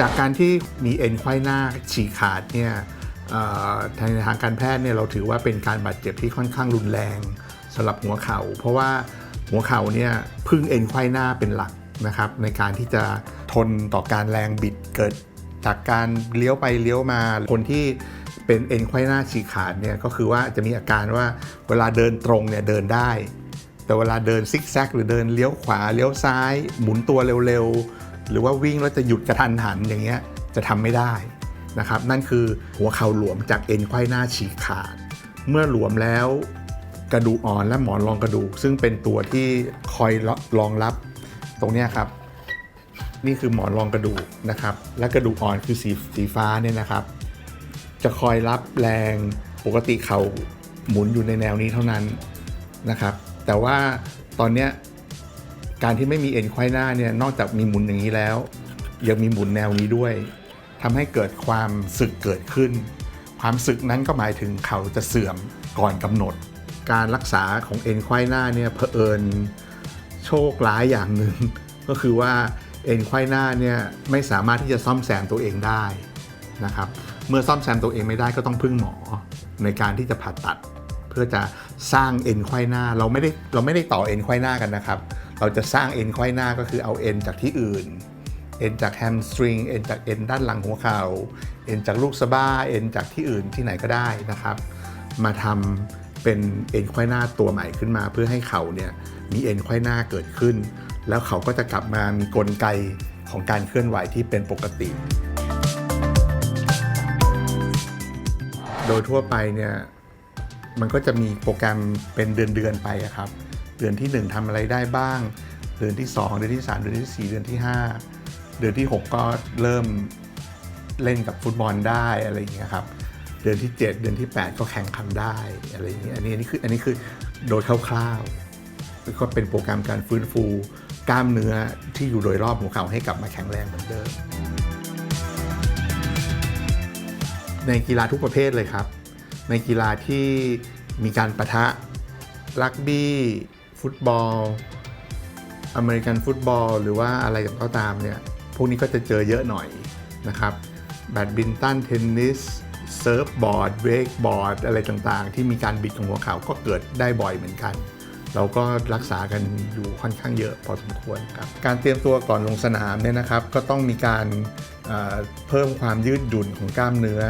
จากการที่มีเอ็นไขว้หน้าฉีกขาดเนี่ยทางทางการแพทย์เนี่ยเราถือว่าเป็นการบาดเจ็บที่ค่อนข้างรุนแรงสำหรับหัวเข่า เพราะว่าหัวเข่าเนี่ยพึ่งเอ็นไขว้หน้าเป็นหลักนะครับ ในการที่จะทนต่อการแรงบิดเกิด จากการเลี้ยวไปเลี้ยวมาคนที่เป็นเอ็นไขว้หน้าฉีกขาดเนี่ยก็คือว่าจะมีอาการว่าเวลาเดินตรงเนี่ยเดินได้ แต่เวลาเดินซิกแซกหรือเดินเลี้ยวขวาเลี้ยวซ้าย หมุนตัวเร็วๆ หรือว่าวิ่งแล้วจะหยุดกระทันหันอย่างเงี้ยจะทำไม่ได้นะครับ นั่นคือหัวเข่าหลวมจากเอ็นไขว้หน้าฉีกขาด เมื่อหลวมแล้วกระดูกอ่อนและหมอนรองกระดูก ซึ่งเป็นตัวที่คอยรองรับตรงเนี้ยครับ นี่คือหมอนรองกระดูกนะครับ และกระดูกอ่อนคือสีสีฟ้าเนี่ยนะครับ จะคอยรับแรงปกติเขาหมุนอยู่ในแนวนี้เท่านั้นนะครับ แต่ว่าตอนเนี้ย การที่ไม่มีเอ็นไขว้หน้าเนี่ยนอกจากมีหมุนอย่างนี้แล้ว ยังมีหมุนแนวนี้ด้วยทำให้เกิดความสึกเกิดขึ้น ความสึกนั้นก็หมายถึงเขาจะเสื่อมก่อนกำหนด การรักษาของเอ็นไขว้หน้าเนี่ยเผอิญโชคร้ายอย่างหนึ่ง ก็คือว่าเอ็นไขว้หน้าเนี่ยไม่สามารถที่จะซ่อมแซมตัวเองได้นะครับเมื่อซ่อมแซมตัวเองไม่ได้ก็ต้องพึ่งหมอในการที่จะผ่าตัด เพื่อจะสร้างเอ็นไขว้หน้าเราไม่ได้เราไม่ได้ต่อเอ็นไขว้หน้ากันนะครับ เราจะสร้างเอ็นไขว้หน้าก็คือเอาเอ็นจากที่อื่น เอ็นจากแฮมสตริง เอ็นจากเอ็นด้านหลังหัวเข่า เอ็นจากลูกสะบ้า เอ็นจากที่อื่นที่ไหนก็ได้นะครับ มาทำเป็นเอ็นไขว้หน้าตัวใหม่ขึ้นมา เพื่อให้เข่าเนี่ยมีเอ็นไขว้หน้าเกิดขึ้น แล้วเขาก็จะกลับมามีกลไกของการเคลื่อนไหวที่เป็นปกติ โดยทั่วไปเนี่ยมันก็จะมีโปรแกรมเป็นเดือนๆไปอะครับ เดือนที่ 1ทำอะไรได้บ้าง เดือนที่ 2 เดือนที่ 3 เดือนที่ 4 เดือนที่ 5 เดือนที่ 6 ก็เริ่มเล่นกับฟุตบอลได้อะไรอย่างเงี้ยครับ เดือนที่ 7 เดือนที่ 8 ก็แข่งขันได้อะไรอย่างเงี้ยอันนี้อันนี้คืออันนี้คือโดยคร่าวๆก็เป็นโปรแกรมการฟื้นฟูกล้ามเนื้อที่อยู่โดยรอบหัวเข่าให้กลับมาแข็งแรงเหมือนเดิมในกีฬาทุกประเภทเลยครับ ในกีฬาที่มีการประทะ รักบี้ ฟุตบอล อเมริกันฟุตบอล หรือว่าอะไรก็ตามเนี่ย พวกนี้ก็จะเจอเยอะหน่อยนะครับ แบดมินตัน เทนนิส เซิร์ฟบอร์ด เวกบอร์ด อะไรต่างๆ ที่มีการบิดของหัวเข่าก็เกิดได้บ่อยเหมือนกัน เราก็รักษากันอยู่ค่อนข้างเยอะพอสมควรครับ การเตรียมตัวก่อนลงสนามเนี่ยนะครับ ก็ต้องมีการเอ่อเพิ่มความยืดหยุ่นของกล้ามเนื้อ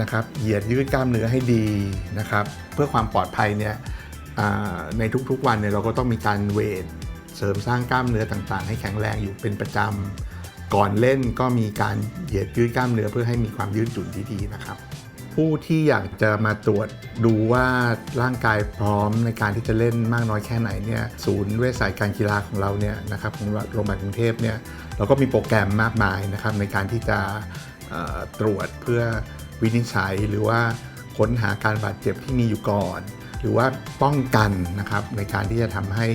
นะครับ เหยียดยืดกล้ามเนื้อให้ดีนะครับ เพื่อความปลอดภัยเนี่ย ในทุกๆวันเนี่ยเราก็ต้องมีการเวทเสริมสร้างกล้ามเนื้อต่างๆ ให้แข็งแรงอยู่เป็นประจำก่อนเล่นก็มีการเหยียดยืดกล้ามเนื้อเพื่อให้มีความยืดหยุ่นที่ดีนะครับ ผู้ที่อยากจะมาตรวจดูว่าร่างกายพร้อมในการที่จะเล่นมากน้อยแค่ไหนเนี่ยศูนย์เวชศาสตร์การกีฬาของเราเนี่ยนะครับของโรงพยาบาลกรุงเทพเนี่ยเราก็มีโปรแกรมมากมายนะครับในการที่จะตรวจเพื่อวินิจฉัยหรือว่าค้นหาการบาดเจ็บที่มีอยู่ก่อน หรือว่าป้องกันนะครับในการที่จะทำให้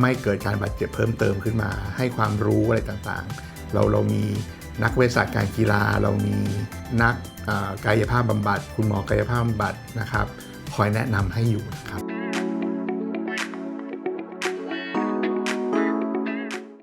ไม่เกิดการบาดเจ็บเพิ่มเติมขึ้นมา ให้ความรู้อะไรต่างๆ เราเรามีนักเวชศาสตร์การกีฬา เรามีนักกายภาพบำบัด คุณหมอกายภาพบำบัดนะครับ คอยแนะนำให้อยู่นะครับ